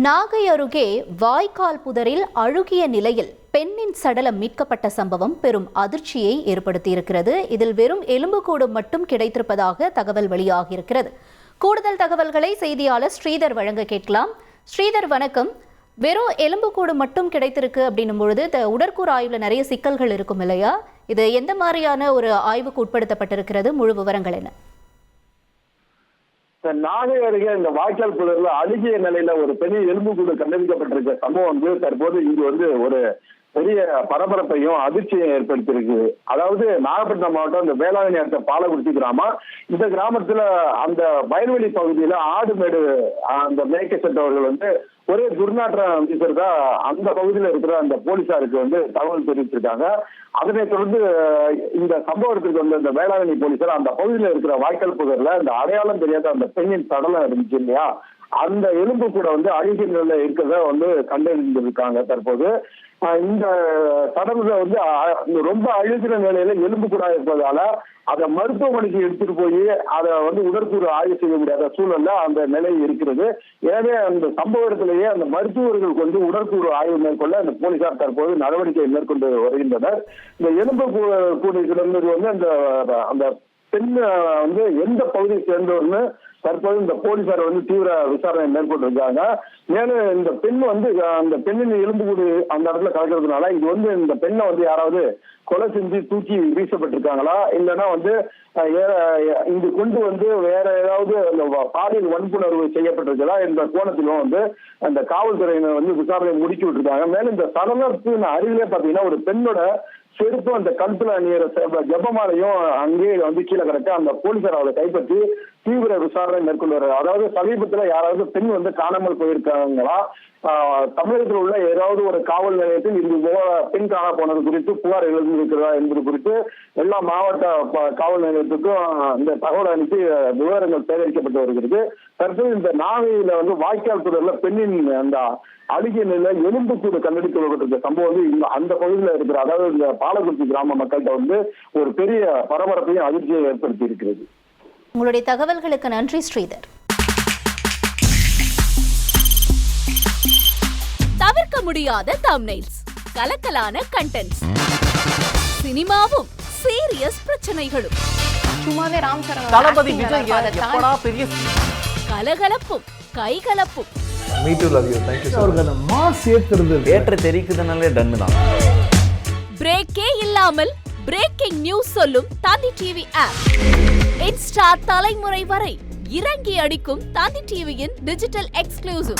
நாகை அருகே வாய்க்கால் புதரில் அழுகிய நிலையில் பெண்ணின் சடலம் மீட்கப்பட்ட சம்பவம் பெரும் அதிர்ச்சியை ஏற்படுத்தியிருக்கிறது. இதில் வெறும் எலும்புக்கூடு மட்டும் கிடைத்திருப்பதாக தகவல் வெளியாகியிருக்கிறது. கூடுதல் தகவல்களை செய்தியாளர் ஸ்ரீதர் வழங்க கேட்கலாம். ஸ்ரீதர் வணக்கம். வெறும் எலும்புக்கூடு மட்டும் கிடைத்திருக்கு அப்படின்னும் பொழுது இந்த உடற்கூறு ஆய்வுல நிறைய சிக்கல்கள் இருக்கும் இல்லையா? இது எந்த மாதிரியான ஒரு ஆய்வுக்கு உட்படுத்தப்பட்டிருக்கிறது? முழு விவரங்கள் என்ன? நாகை அருகே இந்த வாய்க்கால் புதர்ல அழுகிய நிலையில ஒரு பெரிய எலும்புக்கூடு கண்டறிக்கப்பட்டிருக்க சம்பவம் வந்து தற்போது இங்கு வந்து ஒரு பெரிய பரபரப்பையும் அதிர்ச்சியும் ஏற்படுத்தியிருக்கு. அதாவது நாகப்பட்டினம் மாவட்டம் இந்த வேளாங்கண்ணி அடுத்த பாலக்குறிச்சி கிராமம். இந்த கிராமத்துல அந்த வயல்வெளி பகுதியில ஆடு மேடு அந்த மேய்க்க சென்றவர்கள் வந்து ஒரே துர்நாற்றம் வீசுறதா அந்த பகுதியில் இருக்கிற அந்த போலீசாருக்கு வந்து தகவல் தெரிவிச்சிருக்காங்க. அதனைத் தொடர்ந்து இந்த சம்பவத்துக்கு வந்து இந்த வேளாங்கண்ணி போலீசார் அந்த பகுதியில் இருக்கிற வாய்க்கால் புகர்ல இந்த அடையாளம் தெரியாத அந்த பெண்ணின் சடலம் இருந்துச்சு இல்லையா? அந்த எலும்பு கூட வந்து அழுகிய நிலையில இருக்கிறத வந்து கண்டறிந்திருக்காங்க தற்போது. இந்த சடங்குல வந்து ரொம்ப அழுகிற நிலையில எலும்பு கூட இருப்பதால அதை மருத்துவமனைக்கு எடுத்துட்டு போய் அதை வந்து உடற்கூறு ஆய்வு செய்ய முடியாத சூழல்ல அந்த நிலை இருக்கிறது. எனவே அந்த சம்பவ இடத்திலேயே அந்த மருத்துவர்கள் வந்து உடற்கூறு ஆய்வு மேற்கொள்ள அந்த போலீசார் தற்போது நடவடிக்கை மேற்கொண்டு வருகின்றனர். இந்த எலும்பு கூ- கிடந்தது வந்து அந்த அந்த பெண் வந்து எந்த பகுதியை சேர்ந்தவர்னு தற்போது இந்த போலீசார் வந்து தீவிர விசாரணை மேற்கொண்டிருக்காங்க. மேலும் இந்த பெண் வந்து அந்த பெண்ணின் எலும்புக்கூடு அந்த இடத்துல கலக்கிறதுனால இது வந்து இந்த பெண்ணை வந்து யாராவது கொலை செஞ்சு தூக்கி வீசப்பட்டிருக்காங்களா? இல்லைன்னா வந்து இங்கு கொண்டு வந்து வேற ஏதாவது அந்த பாலியல் வன்புணர்வு செய்யப்பட்டிருக்கதா என்ற கோணத்திலும் வந்து அந்த காவல்துறையினர் வந்து விசாரணை முடிச்சு விட்டுருக்காங்க. மேலும் இந்த சடலத்தின் அருகிலே பாத்தீங்கன்னா ஒரு பெண்ணோட செருப்பு அந்த கழுத்துல அணியிற ஜபமாலையும் ஜெபமாலையும் அங்கேயே வந்து கீழே கிடக்க அந்த போலீசார் அவரை கைப்பற்றி தீவிர விசாரணை மேற்கொண்டு வர்றாரு அதாவது சமீபத்துல யாராவது பெண் வந்து காணாமல் போயிருக்காங்களா? தமிழகத்தில் உள்ள ஏதாவது ஒரு காவல் நிலையத்தில் இது போல பெண் காண போனது குறித்து புகார் எழுந்திருக்கிறதா என்பது குறித்து எல்லா மாவட்ட காவல் நிலையத்துக்கும் இந்த தகவல் அனுப்பி விவரங்கள் சேகரிக்கப்பட்டு வருகிறது. தற்போது இந்த நாகையில வந்து வாய்க்கால் துறையில பெண்ணின் அந்த அழுகிய நிலை எலும்புக்கூடு கண்டெடுக்கப்பட்டிருக்க சம்பவம் வந்து இந்த அந்த பகுதியில் இருக்கிற அதாவது இந்த பாலக்குறிச்சி கிராம மக்கள்கிட்ட வந்து ஒரு பெரிய பரபரப்பையும் அதிர்ச்சியை ஏற்படுத்தி இருக்கிறது உங்களுடைய தகவல்களுக்கு நன்றி ஸ்ரீதர். தவிர்க்க முடியாத தம்னைல்ஸ் கலக்கலான கண்டென்ட்ஸ் சினிமாவும் சீரியஸ் பிரச்சனைகளும். சும்மாவே ராம் சரண் தளபதி விஜய் எப்படா பெரிய கலகலப்பும் கைகலப்பும். Me too love you thank you so அவருக்கு அந்த மாஸ் ஏத்துறது தேட்டர் தெரிக்குதுனாலே டன்னு தான். பிரேக்கே இல்லாமல் பிரேக்கிங் நியூஸ் சொல்லும் தந்தி டிவி ஆப் இன்ஸ்டா தலைமுறை வரை இறங்கி அடிக்கும் தந்தி டிவியின் டிஜிட்டல் எக்ஸ்க்ளூசிவ்.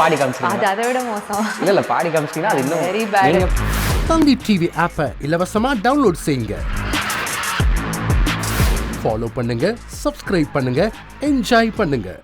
பாடி காமிச்சிருங்க. அது அதை விட மோசம். இல்ல இல்ல பாடி காமிச்சிட்டீங்கன்னா அது இன்னும் தந்தி டிவி ஆப்பை இலவசமா டவுன்லோட் செய்யுங்க. ஃபாலோ பண்ணுங்க சப்ஸ்கிரைப் பண்ணுங்க என்ஜாய் பண்ணுங்க.